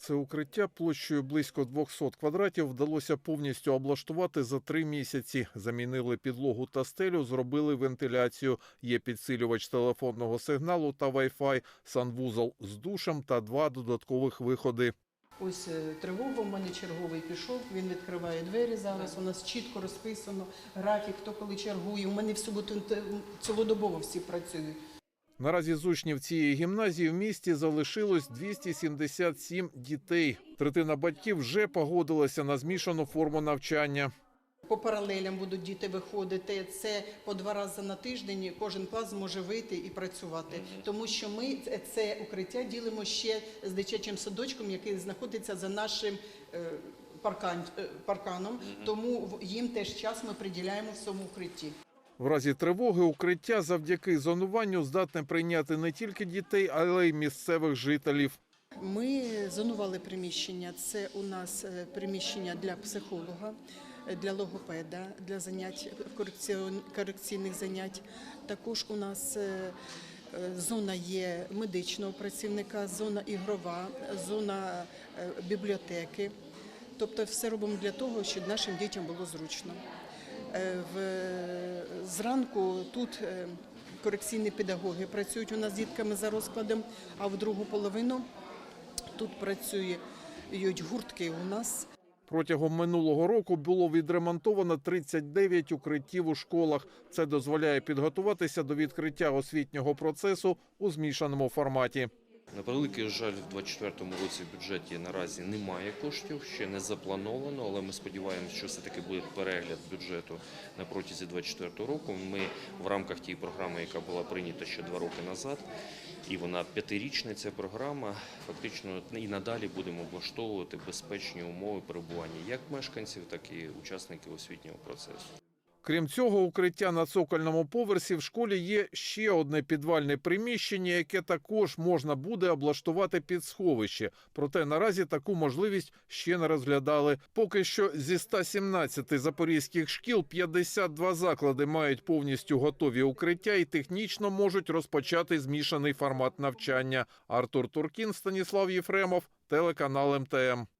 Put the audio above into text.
Це укриття площею близько 200 квадратів вдалося повністю облаштувати за три місяці. Замінили підлогу та стелю, зробили вентиляцію. Є підсилювач телефонного сигналу та Wi-Fi, санвузол з душем та два додаткових виходи. Ось е, тривога, у мене черговий пішов, він відкриває двері зараз. У нас чітко розписано графік, хто коли чергує. У мене в суботу цілодобово всі працюють. Наразі з учнів цієї гімназії в місті залишилось 277 дітей. Третина батьків вже погодилася на змішану форму навчання. По паралелям будуть діти виходити. Це по два рази на тиждень. Кожен клас зможе вийти і працювати, тому що ми це- укриття ділимо ще з дитячим садочком, який знаходиться за нашим е, паркан, е, парканом. Тому в- їм теж час ми приділяємо в цьому укритті. В разі тривоги укриття завдяки зонуванню здатне прийняти не тільки дітей, але й місцевих жителів. Ми зонували приміщення. Це у нас е, приміщення для психолога, е, для логопеда, для занять корекційних занять. Також у нас е, зона є медичного працівника, зона ігрова, зона бібліотеки. Тобто все робимо для того, щоб нашим дітям було зручно. Зранку тут е, корекційні педагоги працюють у нас з дітками за розкладом, а в другу половину тут працюють гуртки у нас. Протягом минулого року було відремонтовано 39 укриттів у школах. Це дозволяє підготуватися до відкриття освітнього процесу у змішаному форматі. На превеликий жаль, в 2024 році в бюджеті наразі немає коштів, ще не заплановано, але ми сподіваємося, що все-таки буде перегляд бюджету на протязі 2024 року. Ми в рамках тієї програми, яка була прийнята ще два роки назад, і вона п'ятирічна ця програма, фактично і надалі будемо облаштовувати безпечні умови перебування як мешканців, так і учасників освітнього процесу. Крім цього, укриття на цокольному поверсі в школі є ще одне підвальне приміщення, яке також можна буде облаштувати під сховище. Проте наразі таку можливість ще не розглядали. Поки що зі 117 запорізьких шкіл 52 заклади мають повністю готові укриття і технічно можуть розпочати змішаний формат навчання. Артур Туркін, Станіслав Єфремов, телеканал МТМ.